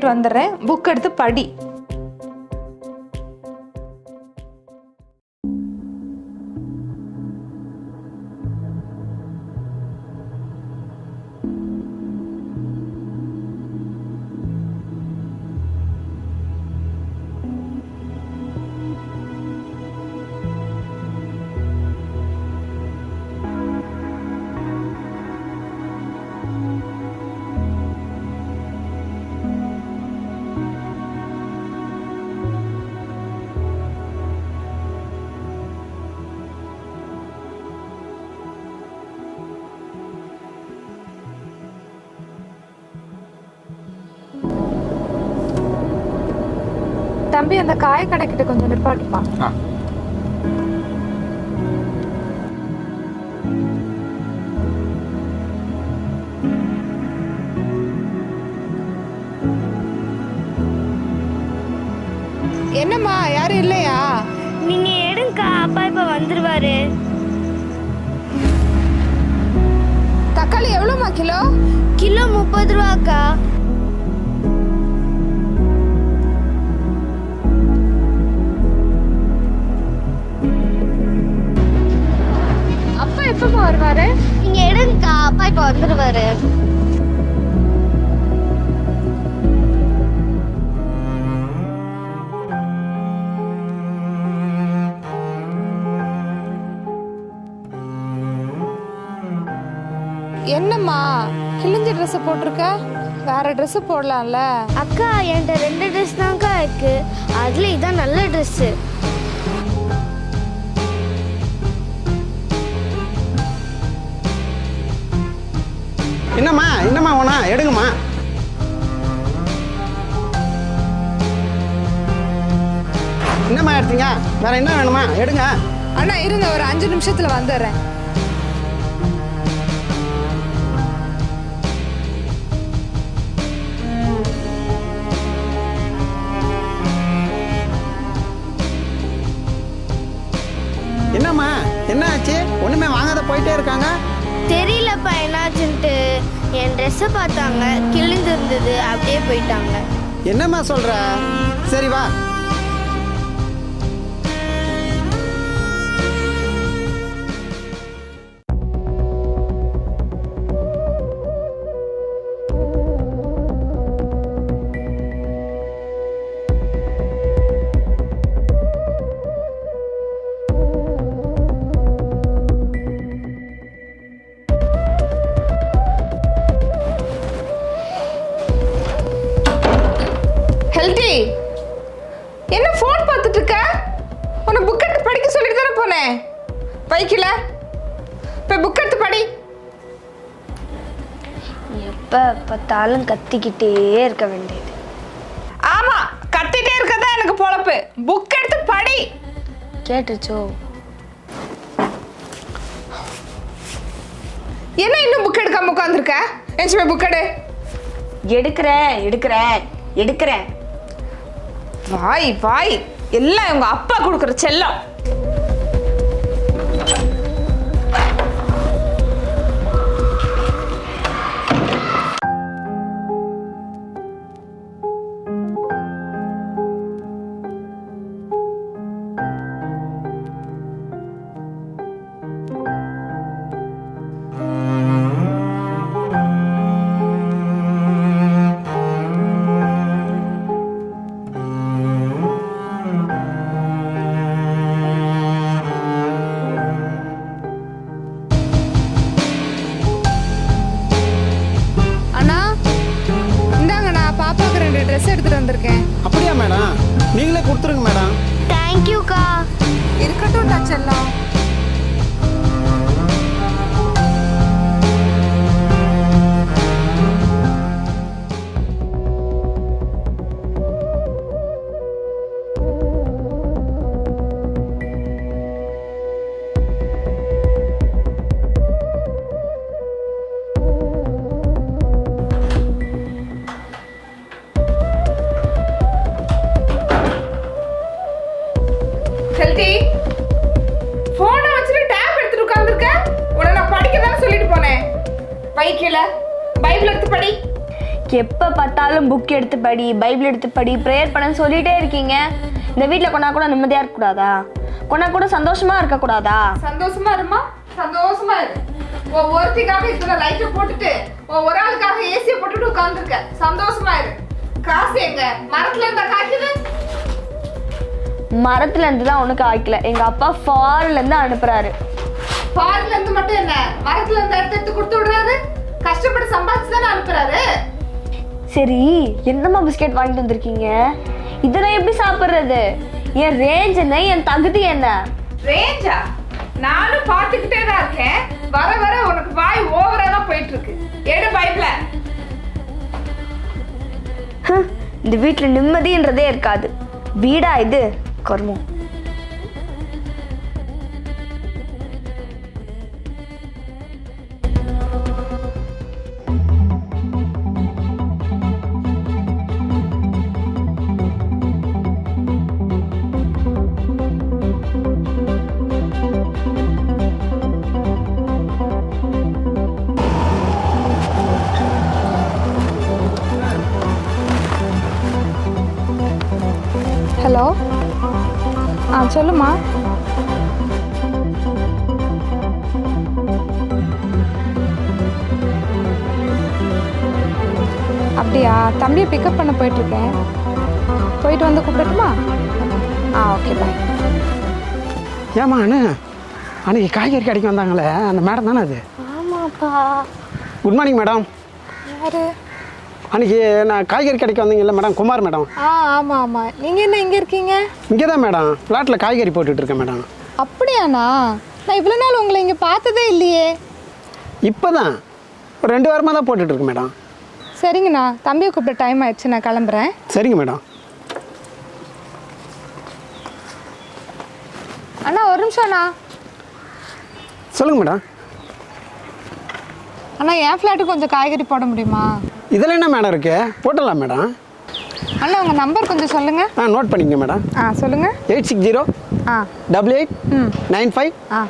போயிட்டு வந்துடுறேன். புக் எடுத்து படி. தம்பி அந்த காய கடைக்கிட்ட கொஞ்சம் நிப்பாட்டுப்பா. என்னம்மா யாரும் இல்லையா? நீங்க எடுங்கக்கா அப்பா இப்ப வந்துருவாரு. தக்காளி எவ்வளோம்மா கிலோ? கிலோ முப்பது ரூபாக்கா. வருவாரு? நீங்க எடுங்கக்கா. அப்பா இப்ப வந்துருவாரு. என்னம்மா? கிழிஞ்ச ட்ரெஸ் போட்டிருக்க? வேற Dress போடலாம்ல. அக்கா என்கிட்ட ரெண்டு ட்ரெஸ் தான்க்கா இருக்கு. அதுல இதான் நல்ல ட்ரெஸ் என்னம்மா என்னம்மா வேணா எடுங்கம்மா. என்னம்மா எடுத்தீங்க? வேற என்ன வேணுமா? எடுங்க. அண்ணா இருங்க ஒரு அஞ்சு நிமிஷத்துல வந்துடுறேன். என்னம்மா என்ன ஆச்சு? ஒண்ணுமே வாங்காத போயிட்டே இருக்காங்க. தெரியலப்பா என்னாச்சுன்ட்டு. என் ட்ரெஸ்ஸை பார்த்தாங்க கிழிஞ்சிருந்தது அப்படியே போயிட்டாங்க. என்னம்மா சொல்ற? சரி வா. பார்த்தாலும் கத்திக்கிட்டே இருக்க வேண்டியது. ஆமாம் கத்திட்டே இருக்கதான் எனக்கு பொழப்பு. புக் எடுத்து படி. கேட்டுச்சோ? என்ன இன்னும் புக் எடுக்காம உட்காந்துருக்க எச்சு போய் புக் எடு. எடுக்கிறேன் எடுக்கிறேன் எடுக்கிறேன். வாய் வாய். எல்லாம் உங்க அப்பா கொடுக்குற செல்லம். படி பைபிள் எடுத்து படி ப்ரேயர் பண்ணன்னு சொல்லிட்டே இருக்கீங்க. இந்த வீட்டில் கொண்டா கூட நிம்மதியாக இருக்கக்கூடாதா? கொண்டா கூட சந்தோஷமா இருக்கக்கூடாதா? சந்தோஷமா இருமா? சந்தோஷமா இரு. உன் ஒருத்திக்காக இத்தனை லைட்டை போட்டுட்டு உன் ஒரு ஆளுக்காக ஏசியை போட்டுட்டு உட்காந்துருக்க சந்தோஷமா இரு. காசு எங்க? மரத்துல இருந்தா காய்க்குது? மரத்துல இருந்து தான் ஒன்றும் காய்க்கல எங்கள் அப்பா ஃபாரின்ல இருந்து அனுப்புறாரு. பாரில இருந்து மட்டும் என்ன? மரத்துல இருந்து எடுத்து எடுத்து கொடுத்து விடுறாரு? கஷ்டப்பட்டு சம்பாதிச்சு தானே அனுப்புறாரு? சரி என்னம்மா பிஸ்கெட் வாங்கிட்டு வந்திருக்கீங்க? இதெல்லாம் எப்படி சாப்பிட்றது? என் ரேஞ்ச் என்ன? என் தகுதி என்ன? ரேஞ்சா நானும் பார்த்துக்கிட்டே தான் இருக்கேன். வர வர உனக்கு வாய் ஓவரா தான் போயிட்டு இருக்கு எடு பைப்ல இந்த வீட்டில் நிம்மதின்றதே இருக்காது. வீடா இது? கர்மம். சொல்லுமா? அப்படியா? தம்பியை பிக்கப் பண்ண போயிட்டுருக்கேன். போயிட்டு வந்து கூப்பிடட்டுமா? ஆ ஓகே பாய் ஏம்மா அண்ணு? அன்னைக்கு காய்கறி கடைக்கு வந்தாங்களே அந்த மேடம் தானே அது? ஆமாப்பா. குட் மார்னிங் மேடம் யாரு? அன்னைக்கு நான் காய்கறி கடைக்கு வந்தீங்கல்ல மேடம்? குமார் மேடம். ஆ ஆமாம் ஆமாம் நீங்கள் என்ன இங்கே இருக்கீங்க? இங்கே தான் மேடம். ஃப்ளாட்டில் காய்கறி போட்டுட்டு இருக்கேன் மேடம். அப்படியாண்ணா? நான் இவ்வளோ நாள் உங்களை இங்கே பார்த்ததே இல்லையே. இப்போ தான் ஒரு ரெண்டு வாரமாக தான் போட்டுட்டு இருக்கேன் மேடம். சரிங்கண்ணா. தம்பியை கூப்பிட டைம் ஆயிடுச்சு. நான் கிளம்புறேன். சரிங்க மேடம். அண்ணா ஒரு நிமிஷம் அண்ணா. சொல்லுங்கள் மேடம். அண்ணா என் ஃப்ளாட்டுக்கு கொஞ்சம் காய்கறி போட முடியுமா? இதில் என்ன மேடம் இருக்கு? போட்டுடலாம் மேடம். அண்ணா உங்கள் நம்பர் கொஞ்சம் சொல்லுங்கள் ஆ நோட் பண்ணிக்கங்க மேடம். ஆ சொல்லுங்கள் எயிட் சிக்ஸ் ஜீரோ ஆ. டபுள் எயிட் நைன் ஃபைவ் ஆ.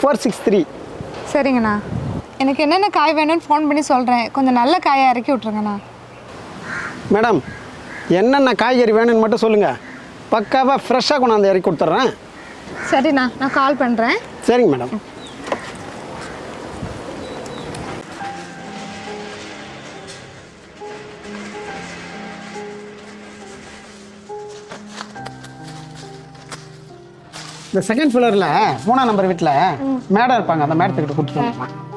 Four six three. சரிங்கண்ணா. எனக்கு என்னென்ன காய் வேணும்னு ஃபோன் பண்ணி சொல்கிறேன் கொஞ்சம் நல்ல காயை இறக்கி விட்ருங்கண்ணா மேடம் என்னென்ன காய்கறி வேணும்னு மட்டும் சொல்லுங்கள் பக்காவாக ஃப்ரெஷ்ஷாக கொண்டாந்து இறக்கி கொடுத்துட்றேன் சரிண்ணா நான் கால் பண்ணுறேன் சரிங்க மேடம். இந்த செகண்ட் ஃப்ளோரில் மூணாம் நம்பர் வீட்டில் மேடம் இருப்பாங்க. அந்த மேடத்துக்கிட்ட கொடுத்துட்டு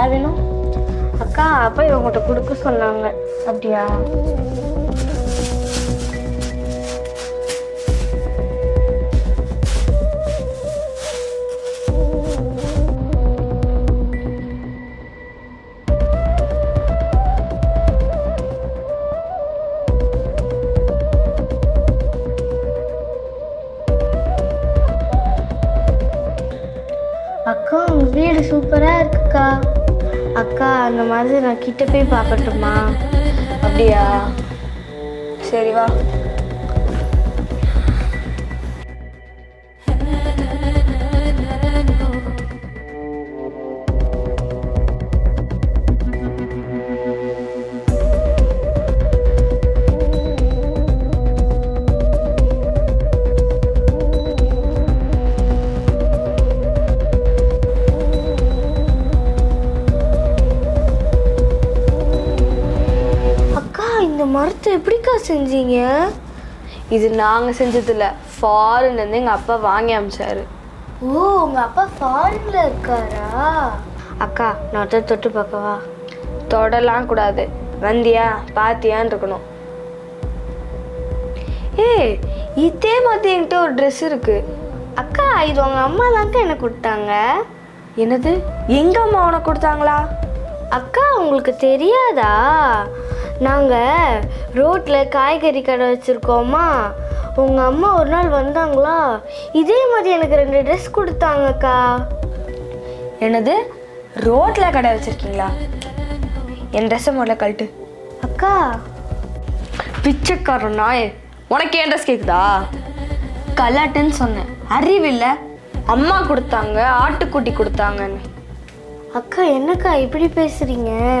யார் வேணும்? அக்கா அப்பா இவங்ககிட்ட கொடுக்க சொன்னாங்க. அப்படியா? அந்த நான் கிட்ட போய் பார்க்கட்டுமா? அப்படியா? சரி வா. செஞ்சீங்க? இது நாங்கள் செஞ்சதில்ல. ஃபாரின்லேருந்து எங்கள் அப்பா வாங்கி அமிச்சாரு. ஓ உங்க அப்பா ஃபாரின்ல இருக்காரா? அக்கா நான் ஒருத்தர் தொட்டு பார்க்கவா? தொடலாம் கூடாது. வந்தியா பாத்தியான்னு இருக்கணும். ஏய் இதே மாதிரி என்கிட்ட ஒரு ட்ரெஸ் இருக்கு. அக்கா இது உங்க அம்மா தான்க்கா எனக்கு கொடுத்தாங்க? என்னது? எங்க அம்மா உனக்கு கொடுத்தாங்களா? அக்கா உங்களுக்கு தெரியாதா? நாங்கள் ரோட்டில் காய்கறி கடை வச்சுருக்கோமா? உங்கள் அம்மா ஒரு நாள் வந்தாங்களா? இதே மாதிரி எனக்கு ரெண்டு ட்ரெஸ் கொடுத்தாங்கக்கா. என்னது? ரோட்ல கடை வச்சிருக்கீங்களா? என் ட்ரெஸ்ஸை முதல்ல கழட்டு. அக்கா. பிச்சைக்காரன் நாய் உனக்கு ஏன் ட்ரெஸ் கேக்குதா? கலாட்டுன்னு சொன்னேன். அறிவில்ல அம்மா கொடுத்தாங்க ஆட்டுக்குட்டி கொடுத்தாங்கன்னு. அக்கா என்னக்கா இப்படி பேசுறீங்க?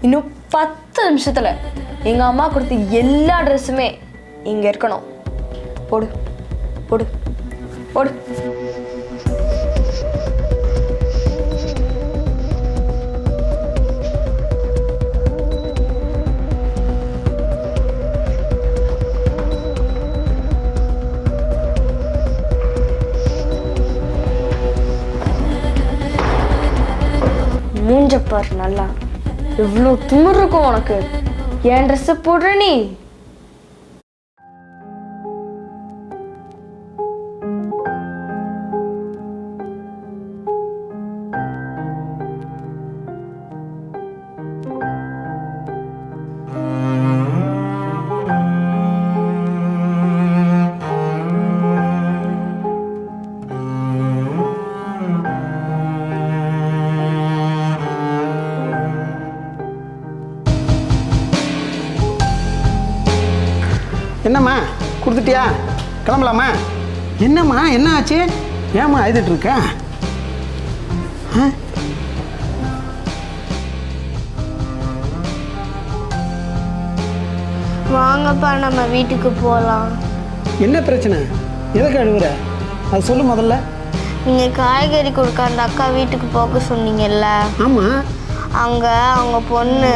இன்னும் பத்து பத்து நிமிஷத்தில் எங்கள் அம்மா கொடுத்த எல்லா ட்ரெஸ்ஸுமே இங்கே இருக்கணும். போடு போடு போடு. மூஞ்ச பாரு நல்லா. இவ்வளோ திமிர் இருக்கும் உனக்கு? என் ட்ரெஸ்ஸை போடுற நீ? கிளம்பலாமா? என்னம்மா என்ன ஆச்சு ஏம்மா அழுதுட்டு இருக்க ஆ? வாங்கப்பா நம்ம வீட்டுக்கு போகலாம் என்ன பிரச்சனை? எதுக்கு அழுகுற அது சொல்லு முதல்ல. நீங்கள் காய்கறி கொடுக்க அந்த அக்கா வீட்டுக்கு போக சொன்னீங்கல்ல? ஆமாம் அங்கே அவங்க பொண்ணு.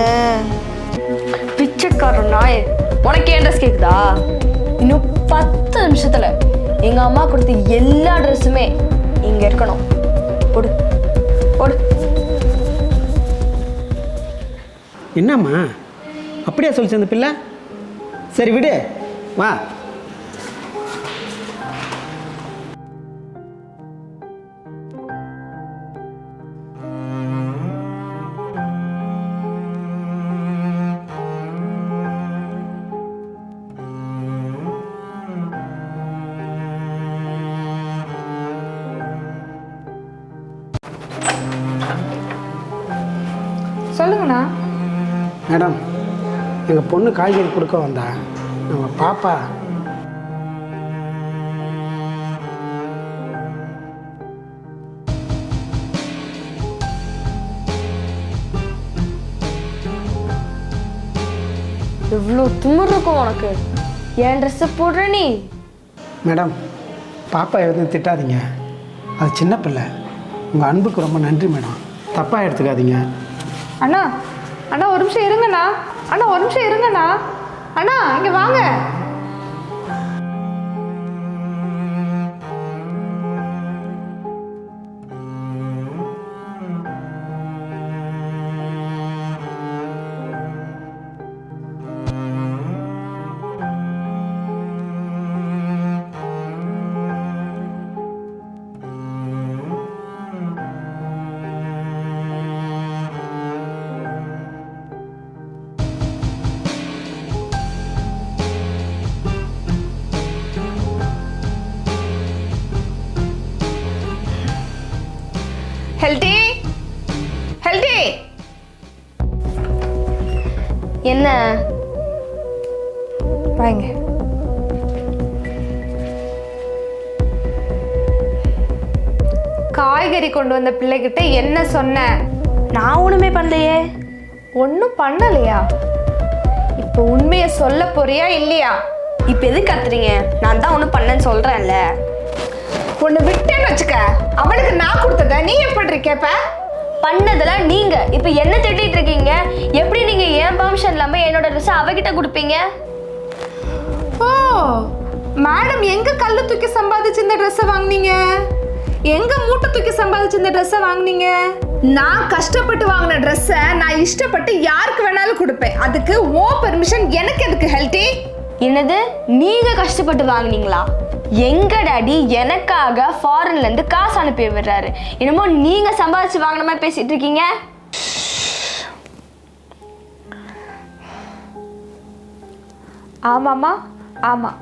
பிச்சைக்காரன் நாய் உனக்கு ஏன் ட்ரெஸ் கேக்குதா? இன்னும் பத்து நிமிஷத்துல எங்க அம்மா கொடுத்த எல்லா ட்ரெஸ்ஸுமே இங்க இருக்கணும். போடு. போடு. என்னம்மா? அப்படியா சொல்லிச்சு அந்த பிள்ளை? சரி விடு. வா. சொல்லுங்கண்ணா. மேடம் எங்கள் பொண்ணு காய்கறி கொடுக்க வந்தா நம்ம பாப்பா. இவ்வளோ திமிரு இருக்கும் உனக்கு. என் ட்ரெஸ்ஸை போடுற நீ? மேடம் பாப்பா எதுவும் திட்டாதீங்க. அது சின்ன பிள்ளை. உங்கள் அன்புக்கு ரொம்ப நன்றி மேடம். தப்பாக எடுத்துக்காதீங்க. அண்ணா அண்ணா ஒரு நிமிஷம் இருங்கண்ணா. அண்ணா ஒரு நிமிஷம் இருங்கண்ணா. அண்ணா இங்கே வாங்க. ஹெல்தி? ஹெல்தி? என்ன? வாங்க. காய்கறி கொண்டு வந்த பிள்ளைகிட்ட என்ன சொன்ன? நான் ஒண்ணுமே பண்ணலையே. ஒன்றும் பண்ணலையா? இப்போ உண்மையை சொல்ல போறியா இல்லையா? இப்போ எதுக்கு கத்துறீங்க? நான் தான் ஒன்றும் பண்ணேன்னு சொல்றேன்ல. ஒன்று விட்டேன்னு வச்சுக்க. அவளுக்கு நான் கொடுத்தத நீ எப்படி கேப்ப? பண்ணதெல்லாம் நீங்க. இப்போ என்ன திட்டிட்டு இருக்கீங்க? எப்படி நீங்க என் பர்மிஷன் இல்லாம என்னோட ட்ரெஸ் அவகிட்ட கொடுப்பீங்க? ஓ மேடம் எங்க கல்லு தூக்கி சம்பாதிச்சு இந்த ட்ரெஸ்ஸை வாங்குனீங்க? எங்க மூட்டை தூக்கி சம்பாதிச்சு இந்த ட்ரெஸ்ஸை வாங்குனீங்க? நான் கஷ்டப்பட்டு வாங்கின ட்ரெஸ்ஸை நான் இஷ்டப்பட்டு யாருக்கு வேணாலும் கொடுப்பேன். அதுக்கு ஓ பெர்மிஷன் எனக்கு எதுக்கு ஹெல்டி என்னது? நீங்க கஷ்டப்பட்டு வாங்குனீங்களா? எங்க டாடி எனக்காக ஃபாரின்ல இருந்து காசு அனுப்பி விடுறாரு என்னமோ நீங்க சம்பாதிச்சு வாங்கின மாதிரி பேசிட்டு இருக்கீங்க. ஆமாம்மா ஆமாம்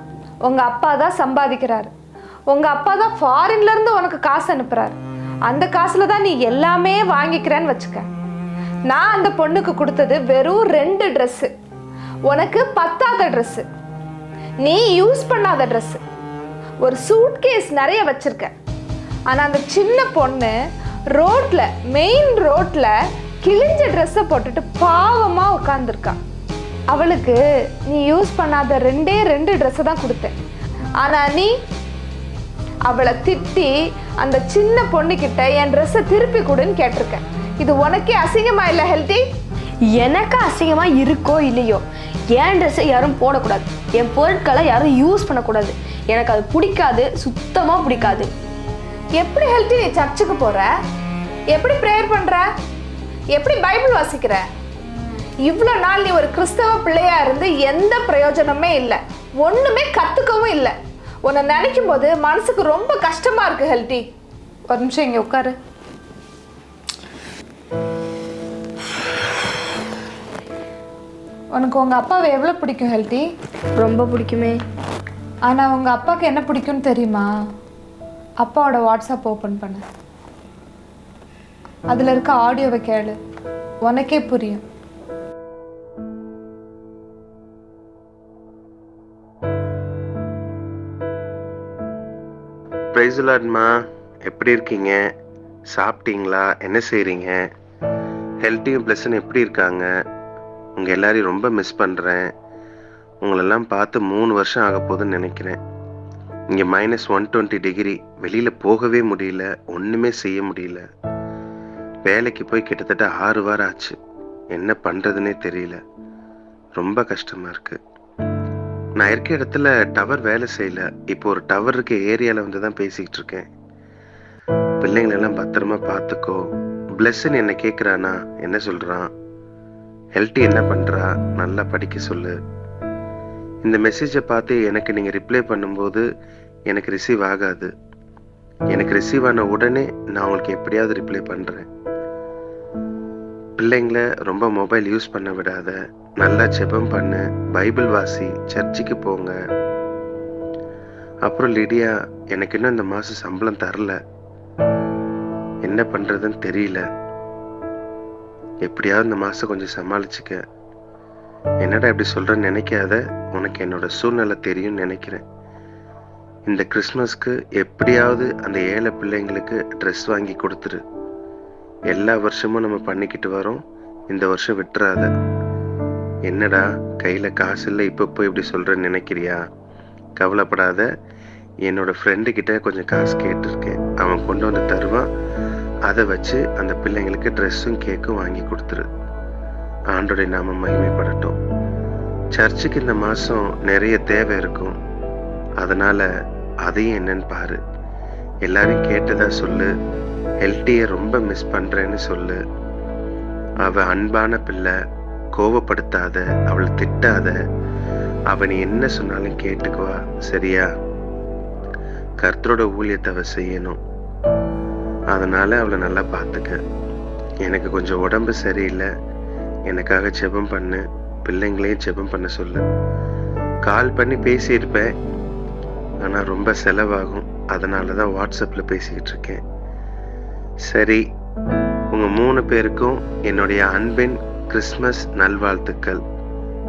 உங்கள் அப்பா தான் சம்பாதிக்கிறாரு. உங்கள் அப்பா தான் ஃபாரின்லேருந்து உனக்கு காசு அனுப்புகிறாரு அந்த காசில் தான் நீ எல்லாமே வாங்கிக்கிறேன்னு வச்சுக்க. நான் அந்த பொண்ணுக்கு கொடுத்தது வெறும் ரெண்டு ட்ரெஸ்ஸு உனக்கு பத்தாத ட்ரெஸ்ஸு நீ யூஸ் பண்ணாத ட்ரெஸ்ஸு ஒரு சூட்கேஸ் நிறைய வச்சுருக்கேன். ஆனால் அந்த சின்ன பொண்ணு ரோட்டில் மெயின் ரோட்டில் கிழிஞ்ச ட்ரெஸ்ஸை போட்டுட்டு பாவமாக உட்காந்துருக்கா அவளுக்கு நீ யூஸ் பண்ணாத ரெண்டே ரெண்டு ட்ரெஸ்ஸை தான் கொடுத்தேன். ஆனால் நீ அவளை திட்டி அந்த சின்ன பொண்ணுக்கிட்ட என் ட்ரெஸ்ஸை திருப்பி கொடுன்னு கேட்டிருக்கேன் இது உனக்கே அசிங்கமா இல்லை ஹெல்தி எனக்கு அசிங்கமாக இருக்கோ இல்லையோ? என் ட்ரெஸ்ஸை யாரும் போடக்கூடாது. என் பொருட்களை யாரும் யூஸ் பண்ணக்கூடாது. எனக்கு அது பிடிக்காது சுத்தமாக பிடிக்காது. எப்படி ஹெல்த்தி நீ சர்ச்சுக்கு போகிற எப்படி ப்ரேயர் பண்ணுற எப்படி பைபிள் வாசிக்கிற? இவ்வளோ நாள் நீ ஒரு கிறிஸ்தவ பிள்ளையா இருந்து எந்த பிரயோஜனமே இல்லை. ஒன்றுமே கற்றுக்கவும் இல்லை. உன்னை நினைக்கும் போது மனசுக்கு ரொம்ப கஷ்டமாக இருக்குது ஹெல்த்தி ஒரு நிமிஷம் இங்கே உட்காரு. உனக்கு உங்க அப்பாவை எவ்வளோ பிடிக்கும் ஹெல்த்தி ரொம்ப பிடிக்குமே. ஆனா உங்க அப்பாவுக்கு என்ன பிடிக்கும்னு தெரியுமா? அப்பாவோட வாட்ஸ்அப் ஓப்பன் பண்ணு. அதுல இருக்க ஆடியோவை கேளு. உனக்கே புரியும். பிரைஸ்லாட்மா எப்படி இருக்கீங்க? சாப்பிட்டீங்களா? என்ன செய்கிறீங்க ஹெல்த்தியும் ப்ளஸ்ஸும் எப்படி இருக்காங்க? உங்கள் எல்லாரையும் ரொம்ப மிஸ் பண்ணுறேன் உங்களெல்லாம் பார்த்து மூணு வருஷம் ஆக போகுதுன்னு நினைக்கிறேன். இங்கே மைனஸ் ஒன் டுவெண்ட்டி டிகிரி வெளியில் போகவே முடியல ஒன்றுமே செய்ய முடியல. வேலைக்கு போய் கிட்டத்தட்ட ஆறு வாரம் ஆச்சு. என்ன பண்ணுறதுனே தெரியல. ரொம்ப கஷ்டமாக இருக்குது நான் இருக்க இடத்துல டவர் வேலை செய்யல. இப்போ ஒரு டவர் இருக்க ஏரியாவில் வந்து தான் பேசிக்கிட்டு இருக்கேன். பிள்ளைங்களெல்லாம் பத்திரமா பார்த்துக்கோ. பிளஸ்ன்னு என்ன கேட்குறானா என்ன சொல்கிறான் எல்டி என்ன பண்ணுறா நல்லா படிக்க சொல்லு. இந்த மெசேஜை பார்த்து எனக்கு நீங்கள் ரிப்ளை பண்ணும்போது எனக்கு ரிசீவ் ஆகாது. எனக்கு ரிசீவ் ஆன உடனே நான் உங்களுக்கு எப்படியாவது ரிப்ளை பண்ணுறேன் பிள்ளைங்கள ரொம்ப மொபைல் யூஸ் பண்ண விடாத. நல்லா ஜெபம் பண்ணு. பைபிள் வாசி. சர்ச்சுக்கு போங்க. அப்புறம் லிடியா எனக்கு இன்னும் இந்த மாதம் சம்பளம் தரல. என்ன பண்ணுறதுன்னு தெரியல. எப்படியாவது இந்த மாதம் கொஞ்சம் சமாளிச்சுக்க. என்னடா இப்படி சொல்கிறேன்னு நினைக்காத. உனக்கு என்னோட சூழ்நிலை தெரியும்னு நினைக்கிறேன். இந்த கிறிஸ்மஸ்க்கு எப்படியாவது அந்த ஏழை பிள்ளைங்களுக்கு ட்ரெஸ் வாங்கி கொடுத்துரு. எல்லா வருஷமும் நம்ம பண்ணிக்கிட்டு வரோம். இந்த வருஷம் விட்டுறாத. என்னடா கையில் காசு இல்லை இப்போ போய் இப்படி சொல்கிறேன்னு நினைக்கிறியா? கவலைப்படாத. என்னோட ஃப்ரெண்டு கிட்ட கொஞ்சம் காசு கேட்டிருக்கேன். அவன் கொண்டு வந்து தருவான். அதை வச்சு அந்த பிள்ளைங்களுக்கு ட்ரெஸ்ஸும் கேக்கும் வாங்கி கொடுத்துரு. ஆண்டோடைய நாம மகிமைப்படட்டும். சர்ச்சுக்கு இந்த மாசம் நிறைய தேவை இருக்கும். அதனால அதையும் என்னன்னு பாரு. எல்லாரும் கேட்டதா சொல்லு. எல்டியை ரொம்ப மிஸ் பண்றேன்னு சொல்லு. அவ அன்பான பிள்ளை. கோவப்படுத்தாத அவளை திட்டாத. அவன் என்ன சொன்னாலும் கேட்டுக்குவா. சரியா? கர்த்தரோட ஊழியத்தை அவ செய்யணும். அதனால் அவளை நல்லா பார்த்துக்க. எனக்கு கொஞ்சம் உடம்பு சரியில்லை. எனக்காக ஜெபம் பண்ணு. பிள்ளைங்களையும் ஜெபம் பண்ண சொல்லு. கால் பண்ணி பேசியிருப்பேன். ஆனால் ரொம்ப செலவாகும். அதனால தான் வாட்ஸ்அப்பில் பேசிக்கிட்டு இருக்கேன். சரி உங்கள் மூணு பேருக்கும் என்னுடைய அன்பின் கிறிஸ்மஸ் நல்வாழ்த்துக்கள்.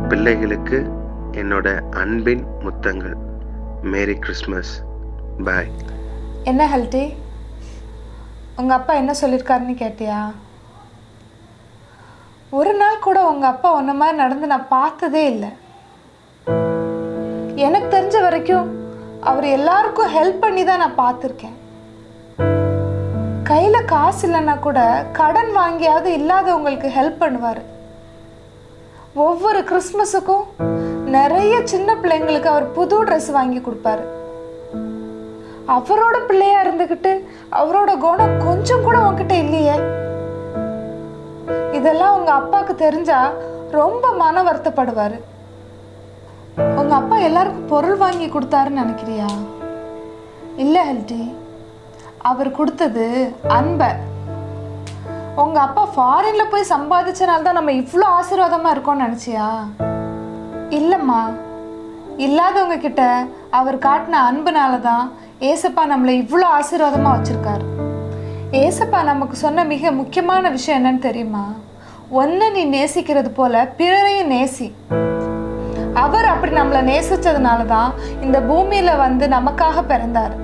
பிள்ளைகளுக்கு என்னோட அன்பின் முத்தங்கள். Merry Christmas. பாய். என்ன ஹெல்த்தி உங்கள் அப்பா என்ன சொல்லியிருக்காருன்னு கேட்டியா? ஒரு நாள் கூட உங்கள் அப்பா ஒன்று மாதிரி நடந்து நான் பார்த்ததே இல்லை. எனக்கு தெரிஞ்ச வரைக்கும் அவர் எல்லாருக்கும் ஹெல்ப் பண்ணி தான் நான் பார்த்துருக்கேன். கையில் காசு இல்லைன்னா கூட கடன் வாங்கியாவது இல்லாதவங்களுக்கு ஹெல்ப் பண்ணுவார். ஒவ்வொரு கிறிஸ்மஸுக்கும் நிறைய சின்ன பிள்ளைங்களுக்கு அவர் புது ட்ரெஸ் வாங்கி கொடுப்பாரு. அவரோட பிள்ளையா இருந்துகிட்டு அவரோட குணம் கொஞ்சம் கூட உன்கிட்ட இல்லையே? இதெல்லாம் உங்க அப்பாவுக்கு தெரிஞ்சா ரொம்ப மன வருத்தப்படுவாரு. உங்க அப்பா எல்லாருக்கும் பொருள் வாங்கி கொடுத்தாருன்னு நினைக்கிறியா? இல்லை ஹெல்டி அவர் கொடுத்தது அன்பை. உங்க அப்பா ஃபாரின்ல போய் சம்பாதிச்சனால தான் நம்ம இவ்வளோ ஆசீர்வாதமா இருக்கோம்னு நினைச்சியா? இல்லைம்மா. இல்லாதவங்க கிட்ட அவர் காட்டின அன்புனால தான் ஏசப்பா நம்மளை இவ்வளோ ஆசீர்வாதமா வச்சிருக்காரு. ஏசப்பா நமக்கு சொன்ன மிக முக்கியமான விஷயம் என்னன்னு தெரியுமா? ஒன்று நீ நேசிக்கிறது போல பிறரையும் நேசி. அவர் அப்படி நம்மளை நேசிச்சதுனால தான் இந்த பூமியில வந்து நமக்காக பிறந்தார்.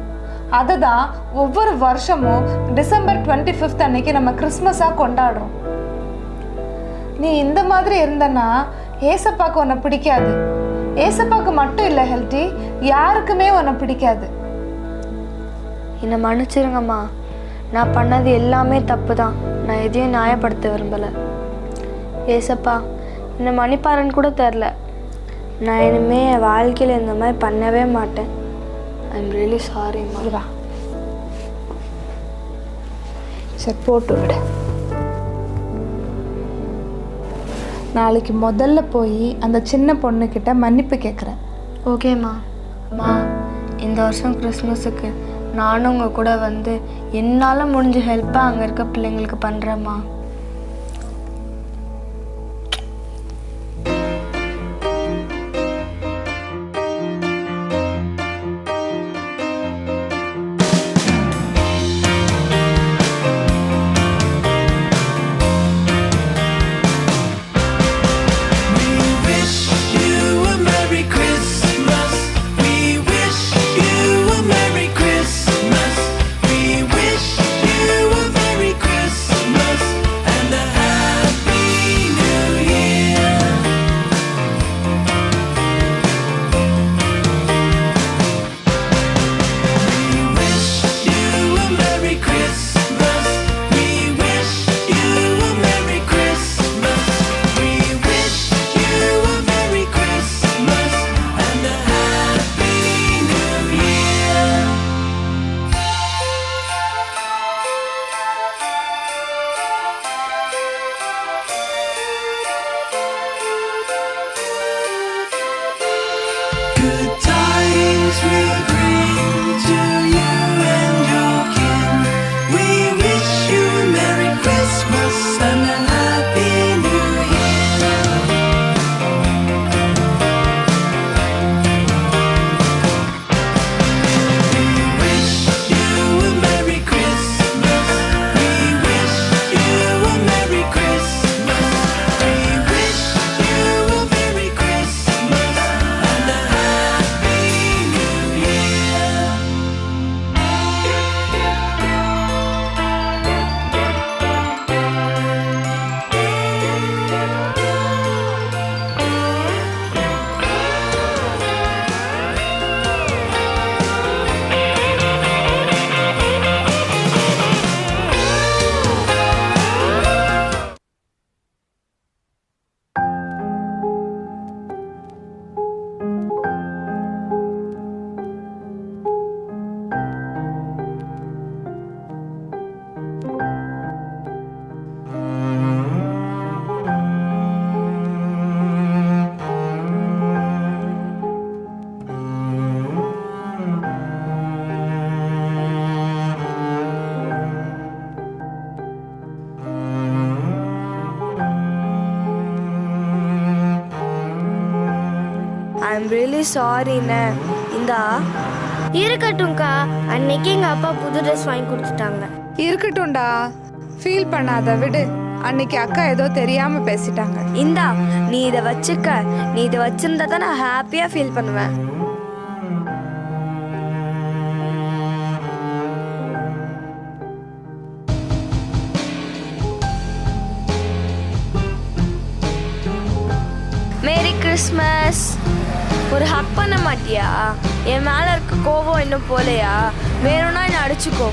அதை தான் ஒவ்வொரு வருஷமும் டிசம்பர் டுவெண்ட்டி ஃபிஃப்த் அன்னைக்கு நம்ம கிறிஸ்மஸாக கொண்டாடுறோம். நீ இந்த மாதிரி இருந்தனா ஏசப்பாக்கு உன்னை பிடிக்காது. ஏசப்பாக்கு மட்டும் இல்லை ஹெல்த்தி யாருக்குமே உன்னை பிடிக்காது. என்னை மன்னிச்சிருங்கம்மா. நான் பண்ணது எல்லாமே தப்பு தான் நான் எதையும் நியாயப்படுத்த விரும்பலை. ஏசப்பா என்னை மன்னிப்பாருன்னு கூட தெரில. நான் இனிமே என் வாழ்க்கையில் இந்த மாதிரி பண்ணவே மாட்டேன். ஐ எம் ரியலி சாரிம்மா வா சரி போட்டு விடு. நாளைக்கு முதல்ல போய் அந்த சின்ன பொண்ணுக்கிட்ட மன்னிப்பு கேட்குறேன் ஓகேம்மா அம்மா. இந்த வருஷம் கிறிஸ்மஸுக்கு நானும் உங்கள் கூட வந்து என்னால் முடிஞ்ச ஹெல்ப்பை அங்கே இருக்க பிள்ளைங்களுக்கு பண்ணுறேம்மா ரியலி சாரிண்ணே இந்தா. இருக்கட்டும்க்கா. அன்னைக்கு எங்கள் அப்பா புது ட்ரெஸ் வாங்கி கொடுத்துட்டாங்க. இருக்கட்டும்டா. ஃபீல் பண்ணாத விடு. அன்னைக்கு அக்கா ஏதோ தெரியாம பேசிட்டாங்க. இந்தா நீ இதை வச்சுக்க. நீ இதை வச்சிருந்தா தான் நான் ஹாப்பியாக ஃபீல் பண்ணுவேன். ஒரு ஹக் பண்ண மாட்டியா? என் மேலே இருக்க கோபம் இன்னும் போலையா? வேணும்னா என்னை அடிச்சுக்கோ.